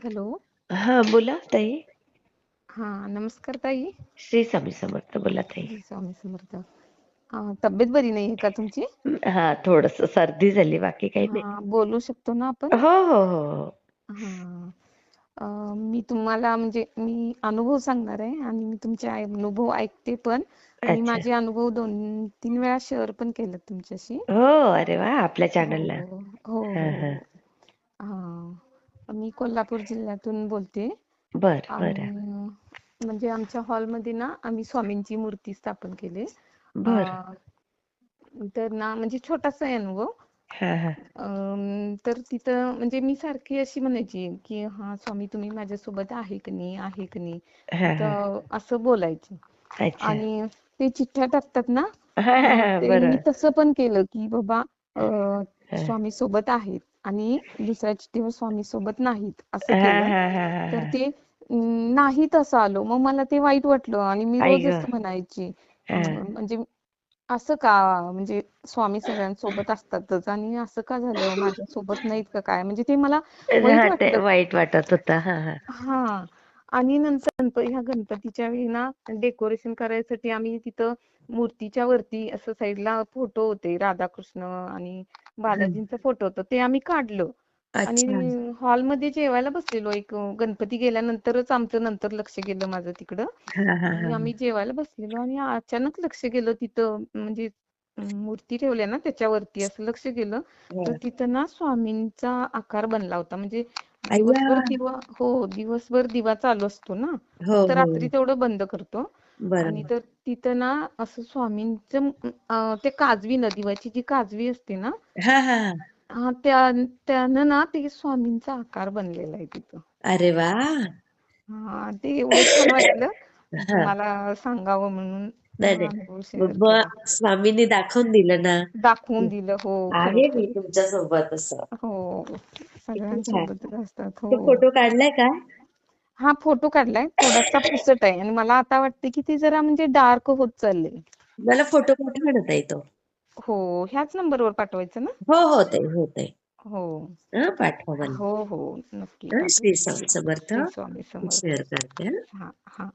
Hello. हा बोला ताई. हा नमस्कार ताई. श्री स्वामी समर्थ बोला ताई. श्री स्वामी समर्थ. तब्येत बरी नाही का तुमची? हा थोडस सर्दी झाली बाकी काही नाही. हा बोलू शकतो ना आपण? हो हो हो हो. हा. अं, मी तुम्हाला म्हणजे मी अनुभव सांगणार आहे आणि मी तुमचे आय- अनुभव ऐकते पण. आणि अच्छा. माझे अनुभव दोन तीन वेळा शेअर पण केलेत तुमच्याशी. हो अरे वा आपल्या हो चॅनलला हो हो हा. हो हा. हो. मी कोल्हापूर जिल्ह्यातून बोलते. बर बर. म्हणजे आमच्या हॉलमध्ये ना आम्ही स्वामींची मूर्ती स्थापन केली. बर. तर ना म्हणजे छोटासा आहे अनुभव हा हा. तर तिथं म्हणजे मी सारखी अशी म्हणायची की हा स्वामी तुम्ही माझ्यासोबत आहे की नाही आहे की नाही? तर असं बोलायची. आणि ते चिठ्ठ्या टाकतात ना. मी तसं पण केलं की बाबा स्वामी सोबत आहेत. आणि दुसऱ्या चिठ्ठीवर स्वामी सोबत नाहीत असं केलं. तर. ते अं, नाही तसं आलं. मग मला ते वाईट वाटलं आणि मी रोजच म्हणायची. म्हणजे असं का म्हणजे स्वामी सगळ्यांसोबत असतातच आणि असं का झालं? माझ्यासोबत नाहीत का काय? म्हणजे ते मला वाईट वाटत होत. हा. आणि नंतर ह्या गणपतीच्या वेळी ना डेकोरेशन करायसाठी आम्ही तिथं मूर्तीच्या वरती असं साईडला फोटो होते राधाकृष्ण आणि बालाजींचा फोटो होता ते आम्ही काढलं. आणि हॉलमध्ये जेवायला बसलेलो एक गणपती गेल्यानंतरच आमचं नंतर लक्ष गेलं माझं तिकडं. आणि आम्ही जेवायला बसलेलो आणि अचानक लक्ष गेलं तिथं म्हणजे मूर्ती ठेवल्या ना त्याच्यावरती असं लक्ष गेलं. तर हा. तिथं ना स्वामींचा आकार बनला होता म्हणजे अय्या दिवसभर दिवा हो दिवसभर दिवा चालू असतो ना? हो फक्त हो. रात्री तेवढं बंद करतो. आणि बरोबर. तर तिथं ना असं स्वामींचं अं, ते काजवी ना दिवाची जी काजवी असते ना? हा हा हा. हा त्या त्यानं ना ते स्वामींचा आकार बनलेला आहे तिथं. अरे वा. हा ते एवढं छान वाटलं. हा. तुम्हाला सांगावं म्हणून. नाही हा नाही. शेअर केला स्वामींनी दाखवून दिलं ना. दाखवून दिलं हो आहे मी तुमच्यासोबत असं. हो सगळ्यांसोबतच असतात तो हो फोटो काढलाय का? हा फोटो काढलाय थोडासा पुसट आहे. आणि मला आता वाटते की ते जरा म्हणजे डार्क होत चालले. मला फोटो ना ताई तो? हो ह्याच नंबरवर पाठवायचं ना? हो हो ताई हो ताई हो. हा पाठवा मला. हो हो नक्की हा, श्री पाठवते स्वामी समर्थ. श्री स्वामी शेअर समर्थ करते हा. हा हा.